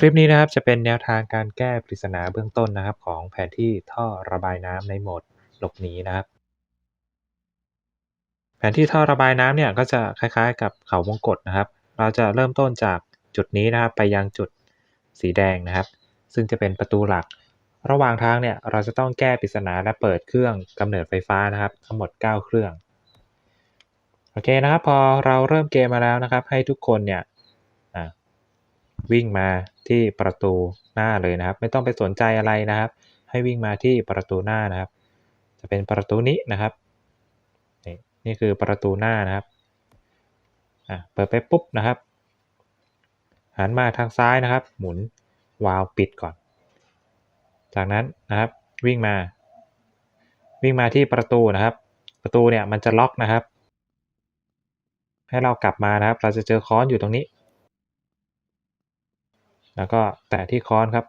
คลิปนี้นะครับจะเป็นแนวทางการแก้ปริศนาเบื้องต้นนะครับ ของแผนที่ท่อระบายน้ำในโหมดหลบหนีนะครับ แผนที่ท่อระบายน้ำเนี่ยก็จะคล้ายๆ กับเขาวงกตนะครับ เราจะเริ่มต้นจากจุดนี้นะครับ ไปยังจุดสีแดงนะครับ ซึ่งจะเป็นประตูหลัก ระหว่างทางเนี่ยเราจะต้องแก้ปริศนาและเปิดเครื่องกำเนิดไฟฟ้านะครับ ทั้งหมด 9 เครื่องโอเคนะครับ พอเราเริ่มเกมมาแล้วนะครับ ให้ทุกคนเนี่ย วิ่งมาที่ประตูหน้าเลยนะครับ ไม่ต้องไปสนใจอะไรนะครับ ให้วิ่งมาที่ประตูหน้านะครับ จะเป็นประตูนี้นะครับ นี่นี่คือประตูหน้านะครับอะเปิดไปปุ๊บนะครับ หันมาทางซ้ายนะครับ หมุนวาล์วปิดก่อน จากนั้นนะครับวิ่งมา วิ่งมาที่ประตูนะครับ ประตูเนี่ยมันจะล็อกนะครับ ให้เรากลับมานะครับ เราจะเจอค้อนอยู่ตรงนี้ แล้วก็แตะที่ค้อนครับ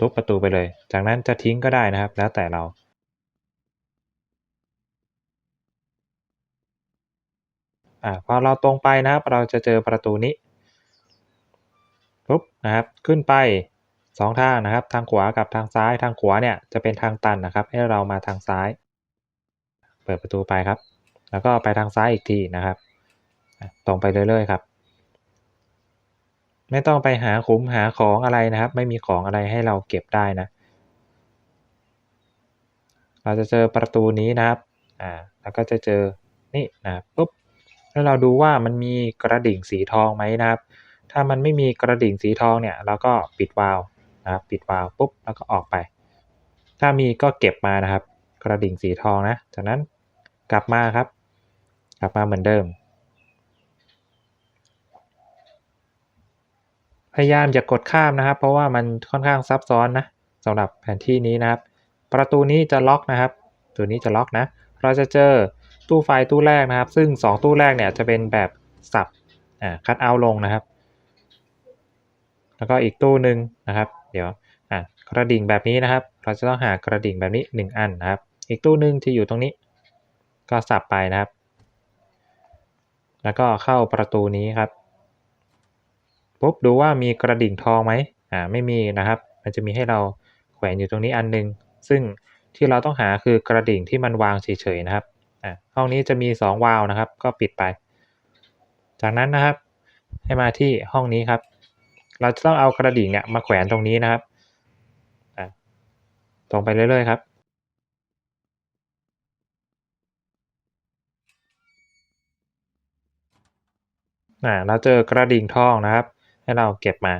ทุบประตูไปเลย จากนั้นจะทิ้งก็ได้นะครับ แล้วแต่เราอ่าพอเราตรงไปนะครับ เราจะเจอประตูนี้ปุ๊บนะครับ ขึ้นไป 2 ทางนะครับ ทางขวากับทางซ้าย ทางขวาเนี่ยจะเป็นทางตันนะครับ ให้เรามาทางซ้าย เปิดประตูไปครับ แล้วก็ไปทางซ้ายอีกทีนะครับ ตรงไปเรื่อยๆครับ ไม่ต้องไปหาขุมหาของอะไรนะครับ ไม่มีของอะไรให้เราเก็บได้นะ เราจะเจอประตูนี้นะครับ อ่า แล้วก็จะเจอ นี่นะปุ๊บ แล้วเราดูว่ามันมีกระดิ่งสีทองไหมนะครับ ถ้ามันไม่มีกระดิ่งสีทองเนี่ย เราก็ปิดวาล์วนะครับ ปิดวาล์วปุ๊บ แล้วก็ออกไป ถ้ามีก็เก็บมานะครับ กระดิ่งสีทองนะ จากนั้นกลับมาครับ กลับมาเหมือนเดิม พยายามอย่ากกดข้ามนะครับ เพราะว่ามันค่อนข้างซับซ้อนนะสำหรับแผนที่นี้นะครับ ประตูนี้จะล็อกนะครับ ตัวนี้จะล็อกนะ เราจะเจอตู้ไฟตู้แรกนะครับ ซึ่ง 2 ตู้แรกเนี่ยจะเป็นแบบสับอ่าคัดเอาลงนะครับ แล้วก็อีกตู้หนึ่งนะครับ เดี๋ยวอ่ากระดิ่งแบบนี้นะครับ เราจะต้องหากระดิ่งแบบนี้ 1 อันนะครับ อีกตู้หนึ่งที่อยู่ตรงนี้ ก็สับไปนะครับ แล้วก็เข้าประตูนี้ครับ ปุ๊บดูว่ามีกระดิ่งทองไหมอ่าไม่มีนะครับ มันจะมีให้เราแขวนอยู่ตรงนี้อันนึง ซึ่งที่เราต้องหาคือกระดิ่งที่มันวางเฉยๆนะครับอ่าห้องนี้จะมี 2 วาล์วนะครับ ก็ปิดไป จากนั้นนะครับ ให้มาที่ห้องนี้ครับ เราจะต้องเอากระดิ่งเนี่ยมาแขวนตรงนี้นะครับอ่าตรงไปเรื่อยๆครับอ่าเราเจอกระดิ่งทองนะครับ ให้เราเก็บมา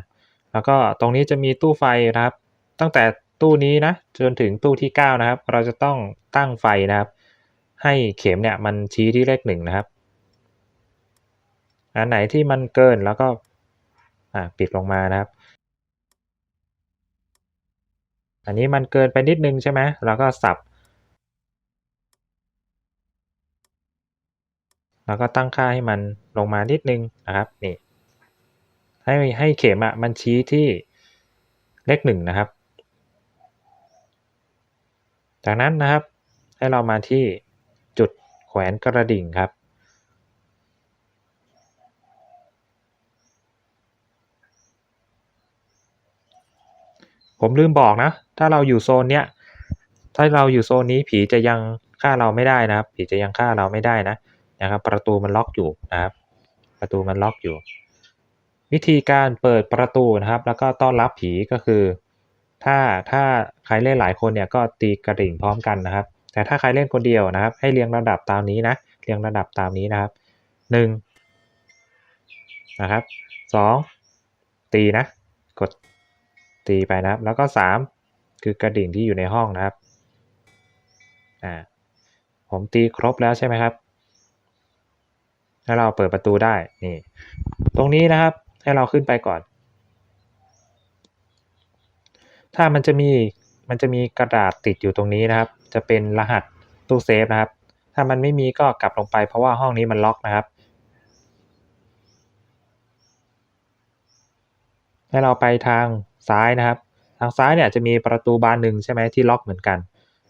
แล้วก็ตรงนี้จะมีตู้ไฟนะครับ ตั้งแต่ตู้นี้นะจนถึงตู้ที่ 9 นะครับ เราจะต้องตั้งไฟนะครับ ให้เข็มเนี่ยมันชี้ที่เลขหนึ่งนะครับ อันไหนที่มันเกินแล้วก็ปิดลงมานะครับ อันนี้มันเกินไปนิดนึงใช่ไหมเราก็สับ แล้วก็ตั้งค่าให้มันลงมานิดนึงนะครับนี่ ให้ให้เข็มอะมันชี้ที่เลขหนึ่งนะครับ จากนั้นนะครับให้เรามาที่จุดแขวนกระดิ่งครับ ผมลืมบอกนะ ถ้าเราอยู่โซนเนี้ย ถ้าเราอยู่โซนนี้ผีจะยังฆ่าเราไม่ได้นะครับ ผีจะยังฆ่าเราไม่ได้นะนะครับ ประตูมันล็อกอยู่นะครับ ประตูมันล็อกอยู่ วิธีการเปิดประตูนะครับ แล้วก็ต้อนรับผีก็คือ ถ้าถ้าใครเล่นหลายคนเนี่ยก็ตีกระดิ่งพร้อมกันนะครับ แต่ถ้าใครเล่นคนเดียวนะครับ ให้เรียงระดับตามนี้นะเรียงระดับตามนี้นะครับหนึ่งนะครับสองตีนะ กดตีไปนะครับ แล้วก็สามคือกระดิ่งที่อยู่ในห้องนะครับอ่าผมตีครบแล้วใช่ไหมครับถ้าเราเปิดประตูได้นี่ตรงนี้นะครับ ให้เราขึ้นไปก่อน ถ้ามันจะมีมันจะมีกระดาษติดอยู่ตรงนี้นะครับ จะเป็นรหัสตู้เซฟนะครับ ถ้ามันไม่มีก็กลับลงไปเพราะว่าห้องนี้มันล็อกนะครับ ให้เราไปทางซ้ายนะครับ ทางซ้ายเนี่ยจะมีประตูบานหนึ่งใช่ไหมที่ล็อกเหมือนกัน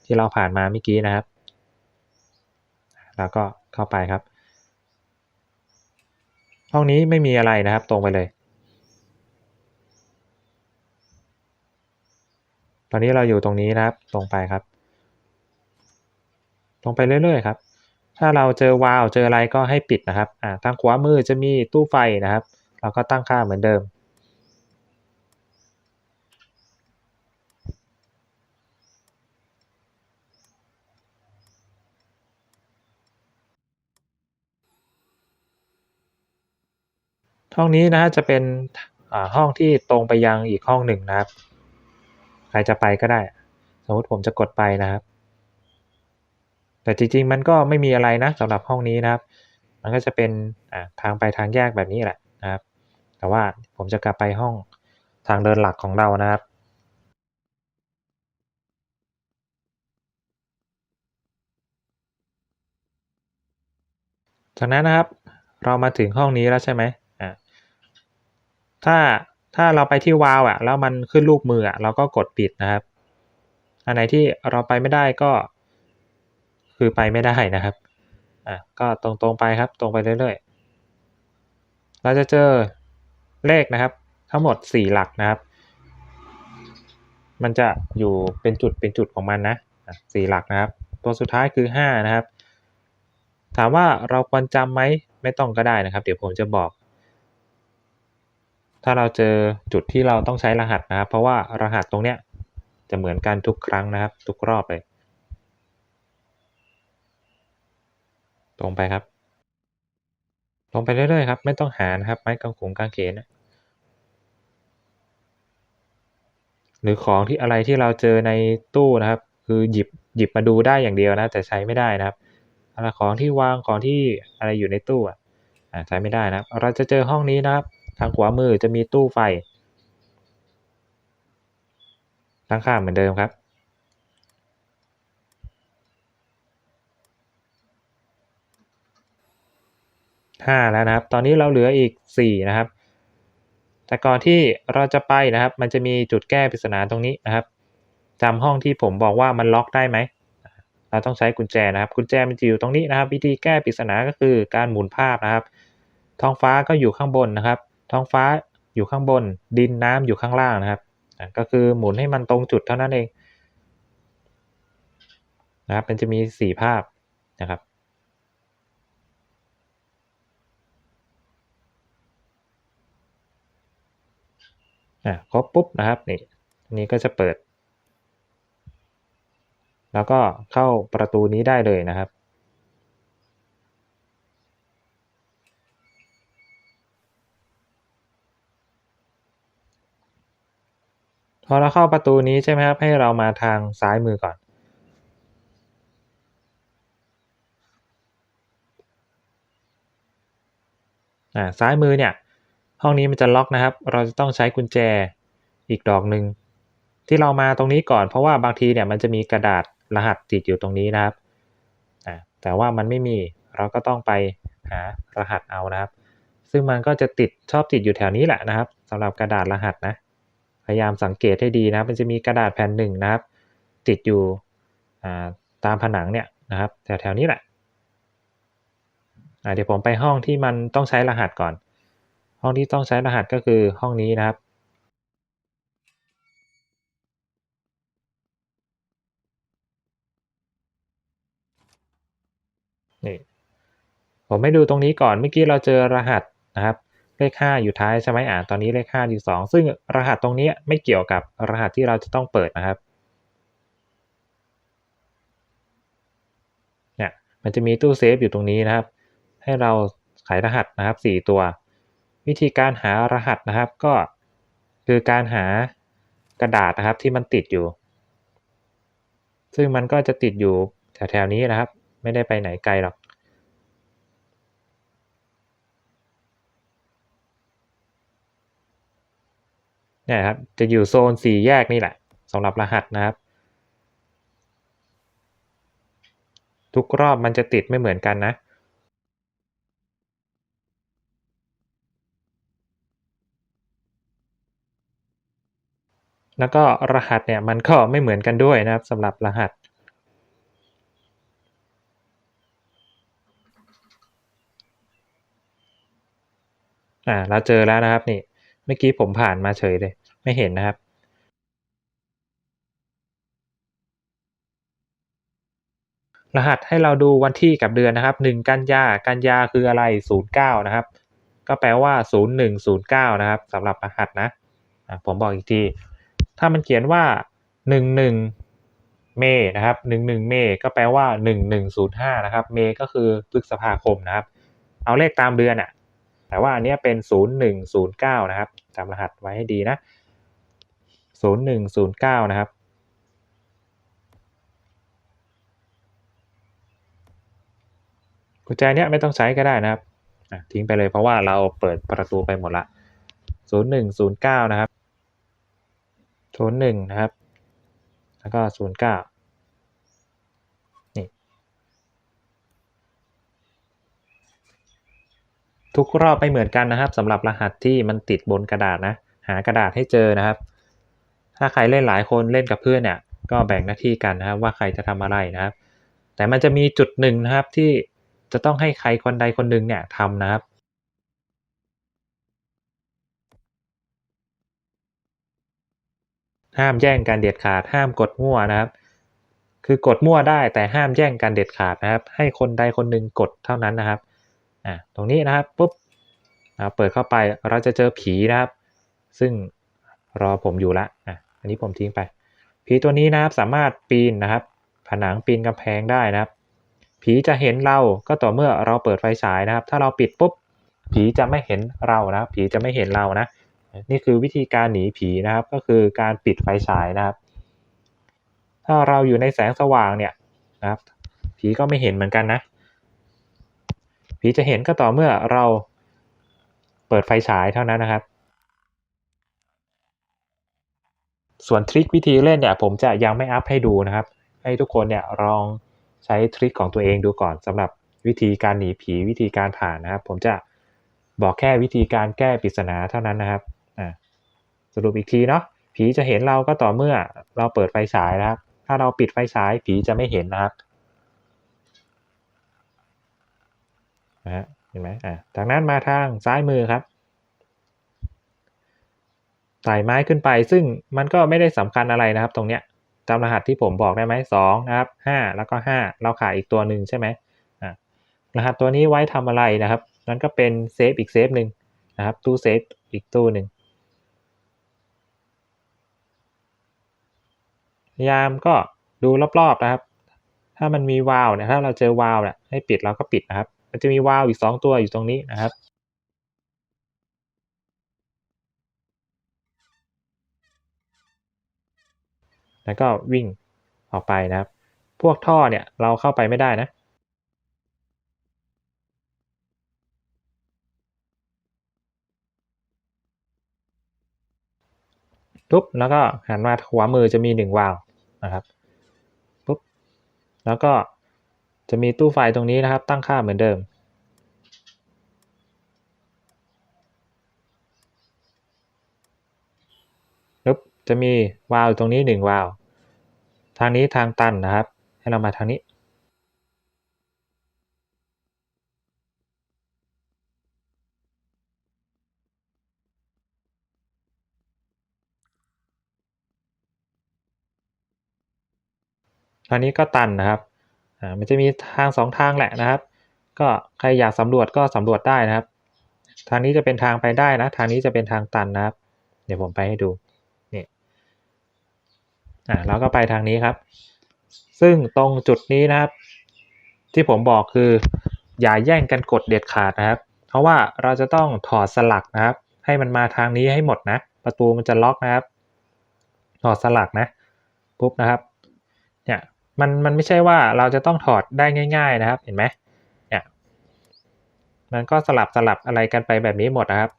ที่เราผ่านมาเมื่อกี้นะครับ แล้วก็เข้าไปครับ ห้องนี้ไม่มีอะไรนะครับตรงไปเลย ตอนนี้เราอยู่ตรงนี้นะครับตรงไปครับ ตรงไปเรื่อยๆครับ ถ้าเราเจอวาวเจออะไรก็ให้ปิดนะครับอ่าทางขวามือจะมีตู้ไฟนะครับ เราก็ตั้งค่าเหมือนเดิม ห้องนี้นะฮะจะเป็นห้องที่ตรงไปยังอีกห้องหนึ่งนะครับ ใครจะไปก็ได้ สมมติผมจะกดไปนะครับ แต่จริงๆมันก็ไม่มีอะไรนะสำหรับห้องนี้นะครับ มันก็จะเป็นทางไปทางแยกแบบนี้แหละนะครับ แต่ว่าผมจะกลับไปห้องทางเดินหลักของเรานะครับจากนั้นนะครับ เรามาถึงห้องนี้แล้วใช่ไหม ถ้าถ้าเราไปที่วาล์วอะ แล้วมันขึ้นรูปมืออะเราก็กดปิดนะครับ อันไหนที่เราไปไม่ได้ก็ คือไปไม่ได้นะครับอะก็ตรงๆไปครับ ตรงไปเรื่อยๆเราจะเจอเลขนะครับ ทั้งหมด 4 หลักนะครับ มันจะอยู่เป็นจุดเป็นจุดของมันนะสี่หลักนะครับ ตัวสุดท้ายคือ 5 นะครับ ถามว่าเราควรจำไหมไม่ต้องก็ได้นะครับ เดี๋ยวผมจะบอก ถ้าเราเจอจุดที่เราต้องใช้รหัสนะครับ เพราะว่ารหัสตรงเนี้ยจะเหมือนกันทุกครั้งนะครับ ทุกรอบเลย ตรงไปครับตรงไปเรื่อยๆครับ ไม่ต้องหานะครับ ไม้กางขงกางเขนหรือของที่อะไรที่เราเจอในตู้นะครับ คือหยิบหยิบมาดูได้อย่างเดียวนะ แต่ใช้ไม่ได้นะครับอะไรของที่วางของที่อะไรอยู่ในตู้อะใช้ไม่ได้นะครับ เราจะเจอห้องนี้นะครับ ทางขวามือจะมีตู้ไฟตั้งค่าเหมือนเดิมครับ5แล้วนะครับ ตอนนี้เราเหลืออีก4นะครับ แต่ก่อนที่เราจะไปนะครับ มันจะมีจุดแก้ปริศนาตรงนี้นะครับจำห้องที่ผมบอกว่ามันล็อกได้ไหม เราต้องใช้กุญแจนะครับ กุญแจมันจะอยู่ตรงนี้นะครับ วิธีแก้ปริศนาก็คือการหมุนภาพนะครับ ท้องฟ้าก็อยู่ข้างบนนะครับ ท้องฟ้าอยู่ข้างบน ดินน้ำอยู่ข้างล่างนะครับ ก็คือหมุนให้มันตรงจุดเท่านั้นเองนะครับมันจะมี 4 ภาพนะครับ อะครบปุ๊บนะครับนี่นี้ก็จะเปิด แล้วก็เข้าประตูนี้ได้เลยนะครับ พอเราเข้าประตูนี้ใช่ไหมครับ ให้เรามาทางซ้ายมือก่อนอ่าซ้ายมือเนี่ย ห้องนี้มันจะล็อกนะครับ เราจะต้องใช้กุญแจอีกดอกหนึ่งที่เรามาตรงนี้ก่อน เพราะว่าบางทีเนี่ยมันจะมีกระดาษรหัสติดอยู่ตรงนี้นะครับ แต่ว่ามันไม่มีเราก็ต้องไปหารหัสเอานะครับ ซึ่งมันก็จะติดชอบติดอยู่แถวนี้แหละนะครับสำหรับกระดาษรหัสนะ พยายามสังเกตให้ดีนะมันจะมีกระดาษแผ่นหนึ่งนะครับ ติดอยู่ตามผนังเนี่ยนะครับแถวแถวนี้แหละเดี๋ยวผมไปห้องที่มันต้องใช้รหัสก่อน ห้องที่ต้องใช้รหัสก็คือห้องนี้นะครับ นี่ ผมให้ดูตรงนี้ก่อน เมื่อกี้เราเจอรหัสนะครับ เลข 5 อยู่ท้ายใช่ไหมอ่าตอนนี้เลข 5 อยู่ 2 ซึ่งรหัสตรงนี้ไม่เกี่ยวกับรหัสที่เราจะต้องเปิดนะครับเนี่ยมันจะมีตู้เซฟอยู่ตรงนี้นะครับ ให้เราไขรหัสนะครับ 4 ตัว วิธีการหารหัสนะครับก็คือการหากระดาษนะครับที่มันติดอยู่ ซึ่งมันก็จะติดอยู่แถวๆนี้นะครับ ไม่ได้ไปไหนไกลหรอก เนี่ยครับจะอยู่โซนสี่แยกนี่แหละสำหรับรหัสนะครับ ทุกรอบมันจะติดไม่เหมือนกันนะแล้วก็รหัสเนี่ยมันก็ไม่เหมือนกันด้วยนะครับสำหรับรหัส อ่าเราเจอแล้วนะครับนี่ เมื่อกี้ผมผ่านมาเฉยเลย ไม่เห็นนะครับ รหัสให้เราดูวันที่กับเดือนนะครับ 1 กันยากันยาคืออะไร 09 นะครับ ก็แปลว่า 0109 นะครับสำหรับรหัสนะผมบอกอีกที ถ้ามันเขียนว่า 11เมย์นะครับหนึ่งหนึ่งเมย์ก็แปลว่าหนึ่งหนึ่งศูนย์ห้านะครับ เมย์ก็คือพฤษภาคมนะครับ เอาเลขตามเดือนอะ่ะ แต่ว่าอันนี้เป็น 0109 นะครับจำรหัสไว้ให้ดีนะ 0109 นะครับ กุญแจเนี้ยไม่ต้องใช้ก็ได้นะครับ ทิ้งไปเลยเพราะว่าเราเปิดประตูไปหมดละ 0109 นะครับ 01 นะครับ แล้วก็ 09 ทุกรอบไม่เหมือนกันนะครับสำหรับรหัสที่มันติดบนกระดาษนะ หากระดาษให้เจอนะครับ ถ้าใครเล่นหลายคนเล่นกับเพื่อนเนี่ยก็แบ่งหน้าที่กันนะครับว่าใครจะทำอะไรนะครับ แต่มันจะมีจุดหนึ่งนะครับที่จะต้องให้ใครคนใดคนหนึ่งเนี่ยทำนะครับห้ามแย่งกันเด็ดขาดห้ามกดมั่วนะครับ คือกดมั่วได้แต่ห้ามแย่งกันเด็ดขาดนะครับ ให้คนใดคนหนึ่งกดเท่านั้นนะครับ อ่าตรงนี้นะครับปุ๊บเปิดเข้าไปเราจะเจอผีนะครับ ซึ่งรอผมอยู่ละอะอันนี้ผมทิ้งไป ผีตัวนี้นะครับสามารถปีนนะครับ ผนังปีนกำแพงได้นะครับ ผีจะเห็นเราก็ต่อเมื่อเราเปิดไฟฉายนะครับ ถ้าเราปิดปุ๊บผีจะไม่เห็นเรานะผีจะไม่เห็นเรานะนี่คือวิธีการหนีผีนะครับ ก็คือการปิดไฟฉายนะครับ ถ้าเราอยู่ในแสงสว่างเนี่ยนะครับ ผีก็ไม่เห็นเหมือนกันนะ ผีจะเห็นก็ต่อเมื่อเราเปิดไฟฉายเท่านั้นนะครับ ส่วนทริควิธีเล่นเนี่ยผมจะยังไม่อัพให้ดูนะครับ ให้ทุกคนเนี่ยลองใช้ทริคของตัวเองดูก่อนสำหรับวิธีการหนีผีวิธีการผ่านนะครับ ผมจะบอกแค่วิธีการแก้ปริศนาเท่านั้นนะครับสรุปอีกทีเนาะผีจะเห็นเราก็ต่อเมื่อเราเปิดไฟฉายนะครับ ถ้าเราปิดไฟฉายผีจะไม่เห็นนะครับ นะฮะเห็นไหมอ่าจากนั้นมาทางซ้ายมือครับไต่ไม้ขึ้นไป ซึ่งมันก็ไม่ได้สำคัญอะไรนะครับ ตรงเนี้ยจำรหัสที่ผมบอกได้ไหมสองนะครับห้าแล้วก็ห้าเราขาดอีกตัวหนึ่งใช่ไหมอ่ารหัสตัวนี้ไว้ทำอะไรนะครับนั่นก็เป็นเซฟอีกเซฟหนึ่งนะครับ ตู้เซฟอีกตู้หนึ่งยายามก็ดูรอบๆนะครับ ถ้ามันมีวาล์วเนี่ยถ้าเราเจอวาล์วเนี่ยให้ปิดเราก็ปิดนะครับ มันจะมีวาล์วอีก2ตัวอยู่ตรงนี้นะครับแล้วก็วิ่งออกไปนะครับ พวกท่อเนี่ยเราเข้าไปไม่ได้นะ ปุ๊บ แล้วก็หันมาขวามือจะมีหนึ่งวาล์วนะครับ ปุ๊บ แล้วก็ จะมีตู้ไฟตรงนี้นะครับ ตั้งค่าเหมือนเดิมปุ๊บจะมีวาล์วตรงนี้หนึ่งวาล์วทางนี้ทางตันนะครับ ให้เรามาทางนี้ ทางนี้ก็ตันนะครับ อ่ามันจะมีทางสองทางแหละนะครับ ก็ใครอยากสำรวจก็สำรวจได้นะครับ ทางนี้จะเป็นทางไปได้นะ ทางนี้จะเป็นทางตันนะครับ เดี๋ยวผมไปให้ดูนี่อ่าแล้วก็ไปทางนี้ครับ ซึ่งตรงจุดนี้นะครับ ที่ผมบอกคืออย่าแย่งกันกดเด็ดขาดนะครับ เพราะว่าเราจะต้องถอดสลักนะครับ ให้มันมาทางนี้ให้หมดนะ ประตูมันจะล็อกนะครับ ถอดสลักนะปุ๊บนะครับ เนี่ย มันมันไม่ใช่ว่าเราจะต้องถอดได้ง่าย ๆนะครับ เห็นไหมเนี่ยมันก็สลับสลับอะไรกันไปแบบนี้หมดนะครับ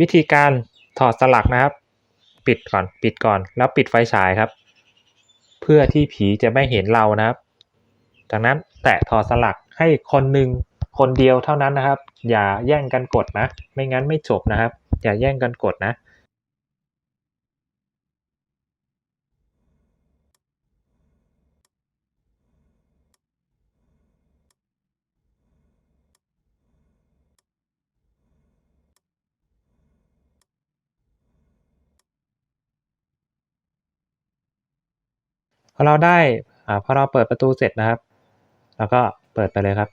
วิธีการถอดสลักนะครับ ปิดก่อนปิดก่อนแล้วปิดไฟฉายครับ เพื่อที่ผีจะไม่เห็นเรานะครับ จากนั้นแตะถอดสลักให้คนหนึ่งคนเดียวเท่านั้นนะครับ อย่าแย่งกันกดนะ ไม่งั้นไม่จบนะครับ อย่าแย่งกันกดนะ พอเราได้อ่าพอเราเปิดประตูเสร็จนะครับ แล้วก็เปิดไปเลยครับ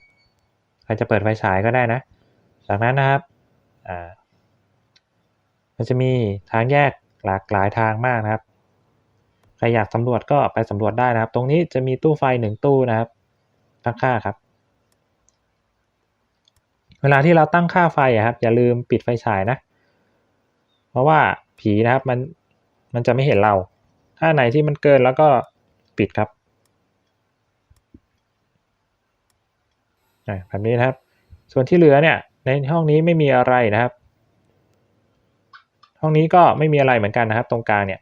ใครจะเปิดไฟฉายก็ได้นะ จากนั้นนะครับอ่ามันจะมีทางแยกหลากหลายทางมากนะครับ ใครอยากสำรวจก็ไปสำรวจได้นะครับ ตรงนี้จะมีตู้ไฟหนึ่งตู้นะครับ ตั้งค่าครับ เวลาที่เราตั้งค่าไฟอะครับ อย่าลืมปิดไฟฉายนะ เพราะว่าผีนะครับมันมันจะไม่เห็นเรา ถ้าไหนที่มันเกินแล้วก็ ปิดครับแบบนี้นะครับ ส่วนที่เหลือเนี่ยในห้องนี้ไม่มีอะไรนะครับ ห้องนี้ก็ไม่มีอะไรเหมือนกันนะครับ ตรงกลางเนี่ย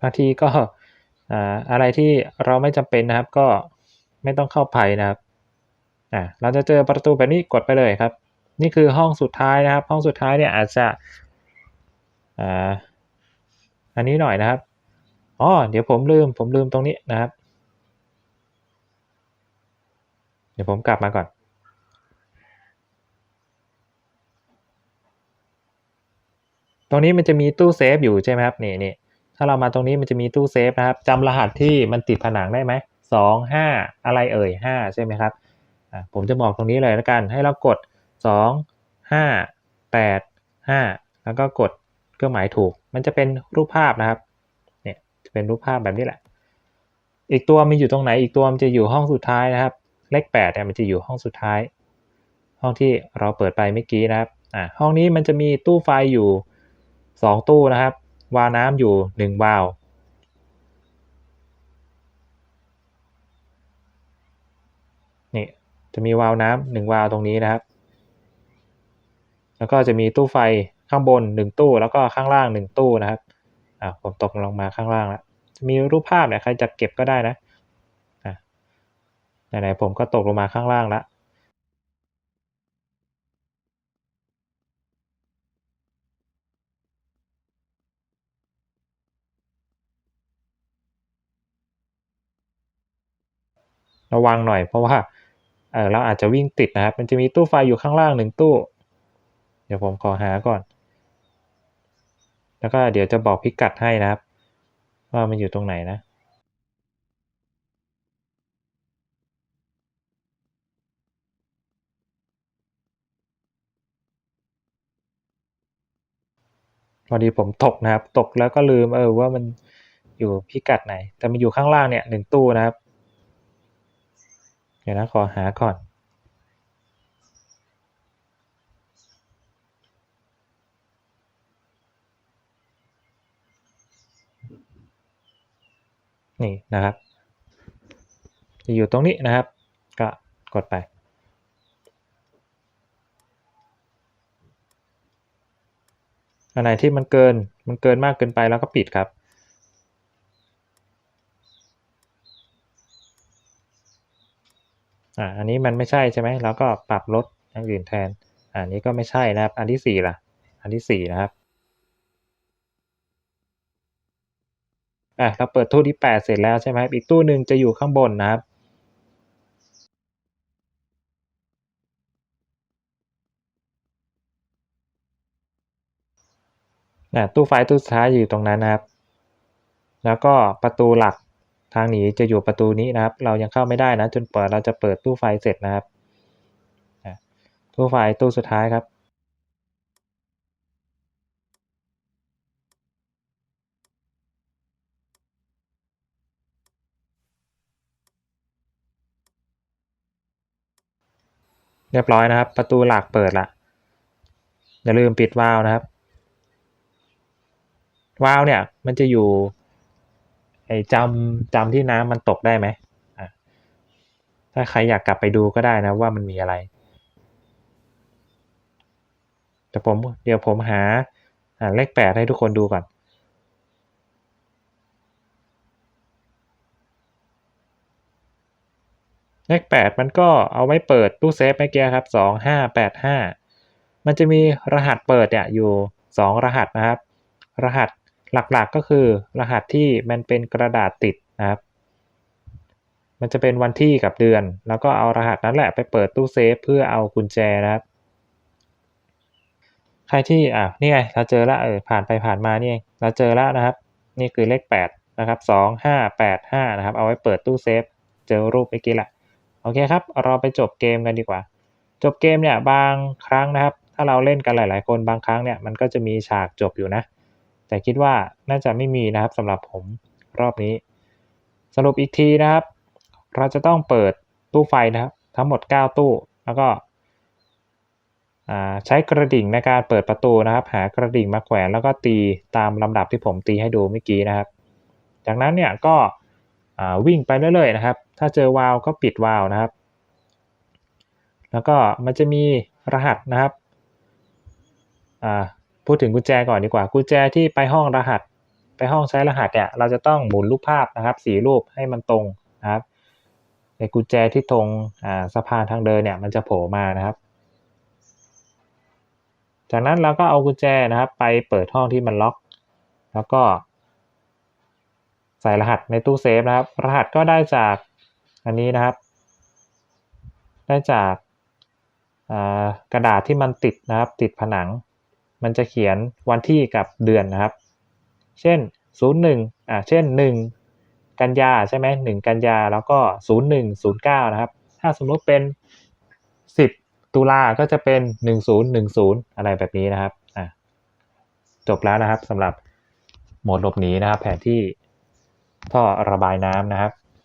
บางทีก็อะไรที่เราไม่จำเป็นนะครับ ก็ไม่ต้องเข้าไปนะครับอ่าเราจะเจอประตูแบบนี้กดไปเลยครับ นี่คือห้องสุดท้ายนะครับ ห้องสุดท้ายเนี่ยอาจจะอ่าอันนี้หน่อยนะครับ อ๋อเดี๋ยวผมลืม ผมลืมตรงนี้นะครับ เดี๋ยวผมกลับมาก่อน ตรงนี้มันจะมีตู้เซฟอยู่ใช่ไหมครับนี่นี่ถ้าเรามาตรงนี้มันจะมีตู้เซฟนะครับจำรหัสที่มันติดผนังได้ไหมสองห้าอะไรเอ่ยห้าใช่ไหมครับผมจะบอกตรงนี้เลยแล้วกัน ให้เรากดสองห้าแปดห้าแล้วก็กดเครื่องหมายถูก มันจะเป็นรูปภาพนะครับ เป็นรูปภาพแบบนี้แหละ อีกตัวมันอยู่ตรงไหน อีกตัวมันจะอยู่ห้องสุดท้ายนะครับ เลขแปดเนี่ยมันจะอยู่ห้องสุดท้าย ห้องที่เราเปิดไปเมื่อกี้นะครับ อ่าห้องนี้มันจะมีตู้ไฟอยู่สองตู้นะครับ วาล์วน้ำอยู่หนึ่งวาล์วนี่จะมีวาล์วน้ำหนึ่งวาล์วตรงนี้นะครับ แล้วก็จะมีตู้ไฟข้างบนหนึ่งตู้แล้วก็ข้างล่างหนึ่งตู้นะครับ อ่าผมตกลงมาข้างล่างแล้วจะมีรูปภาพเนี่ยใครจะเก็บก็ได้นะอ่าไหนๆผมก็ตกลงมาข้างล่างแล้วระวังหน่อยเพราะว่าเออเราอาจจะวิ่งติดนะครับ มันจะมีตู้ไฟอยู่ข้างล่างหนึ่งตู้ เดี๋ยวผมขอหาก่อน แล้วก็เดี๋ยวจะบอกพิกัดให้นะครับ ว่ามันอยู่ตรงไหนนะพอดีผมตกนะครับ ตกแล้วก็ลืมเออว่ามันอยู่พิกัดไหน แต่มันอยู่ข้างล่างเนี่ยหนึ่งตู้นะครับ เดี๋ยวนะขอหาก่อน นี่นะครับ จะอยู่ตรงนี้นะครับ ก็กดไป อันไหนที่มันเกินมันเกินมากเกินไปแล้วก็ปิดครับอ่าอันนี้มันไม่ใช่ใช่ไหมแล้วก็ปรับลดอย่างอื่นแทนอันนี้ก็ไม่ใช่นะครับ อันที่สี่ล่ะ อันที่สี่นะครับ อะเราเปิดตู้ที่แปดเสร็จแล้วใช่ไหมอีกตู้หนึ่งจะอยู่ข้างบนนะครับนะตู้ไฟตู้สุดท้ายอยู่ตรงนั้นนะครับ แล้วก็ประตูหลักทางหนีจะอยู่ประตูนี้นะครับ เรายังเข้าไม่ได้นะจนเปิดเราจะเปิดตู้ไฟเสร็จนะครับตู้ไฟตู้สุดท้ายครับ เรียบร้อยนะครับ ประตูหลักเปิดละอย่าลืมปิดวาล์วนะครับวาล์วเนี่ยมันจะอยู่ไอ้จำจำที่น้ำมันตกได้ไหมถ้าใครอยากกลับไปดูก็ได้นะว่ามันมีอะไร แต่ผมเดี๋ยวผมหาเลขแปดให้ทุกคนดูก่อน เลขแปดมันก็เอาไว้เปิดตู้เซฟเมื่อกี้ครับสองห้าแปดห้ามันจะมีรหัสเปิดเนี่ยอยู่สองรหัสนะครับ รหัสหลักๆก็คือรหัสที่มันเป็นกระดาษติดนะครับ มันจะเป็นวันที่กับเดือน แล้วก็เอารหัสนั้นแหละไปเปิดตู้เซฟเพื่อเอากุญแจนะครับ ใครที่อะนี่ไงเราเจอแล้วเออผ่านไปผ่านมานี่เองเราเจอแล้วนะครับ นี่คือเลขแปดนะครับสองห้าแปดห้านะครับ เอาไว้เปิดตู้เซฟ เจอรูปเมื่อกี้แหละ โอเคครับ เราไปจบเกมกันดีกว่า จบเกมเนี่ยบางครั้งนะครับ ถ้าเราเล่นกันหลาย ๆ คนบางครั้งเนี่ยมันก็จะมีฉากจบอยู่นะ แต่คิดว่าน่าจะไม่มีนะครับสำหรับผมรอบนี้ สรุปอีกทีนะครับ เราจะต้องเปิดตู้ไฟนะครับ ทั้งหมด 9 ตู้ แล้วก็ใช้กระดิ่งในการเปิดประตูนะครับ หากระดิ่งมาแขวนแล้วก็ตีตามลำดับที่ผมตีให้ดูเมื่อกี้นะครับ จากนั้นเนี่ยก็วิ่งไปเรื่อยๆนะครับ ถ้าเจอวาล์วก็ปิดวาล์วนะครับ แล้วก็มันจะมีรหัสนะครับพูดถึงกุญแจก่อนดีกว่า กุญแจที่ไปห้องรหัส ไปห้องใช้รหัสเนี่ยเราจะต้องหมุนรูปภาพนะครับสีรูปให้มันตรงนะครับในกุญแจที่ตรงสะพานทางเดินเนี่ยมันจะโผล่มานะครับ จากนั้นเราก็เอากุญแจนะครับ ไปเปิดห้องที่มันล็อก แล้วก็ ใส่รหัสในตู้เซฟนะครับ รหัสก็ได้จาก อันนี้นะครับ ได้จากกระดาษที่มันติดนะครับ ติดผนัง มันจะเขียนวันที่กับเดือนนะครับ เช่น 01อ่าเช่น 1 กันยาใช่ไหม1กันยาแล้วก็ 0109 นะครับ ถ้าสมมติเป็น 10 ตุลาก็จะเป็น 1010 อะไรแบบนี้นะครับอะจบแล้วนะครับสำหรับโหมดหลบหนีนะครับ แผนที่ท่อระบายน้ำนะครับ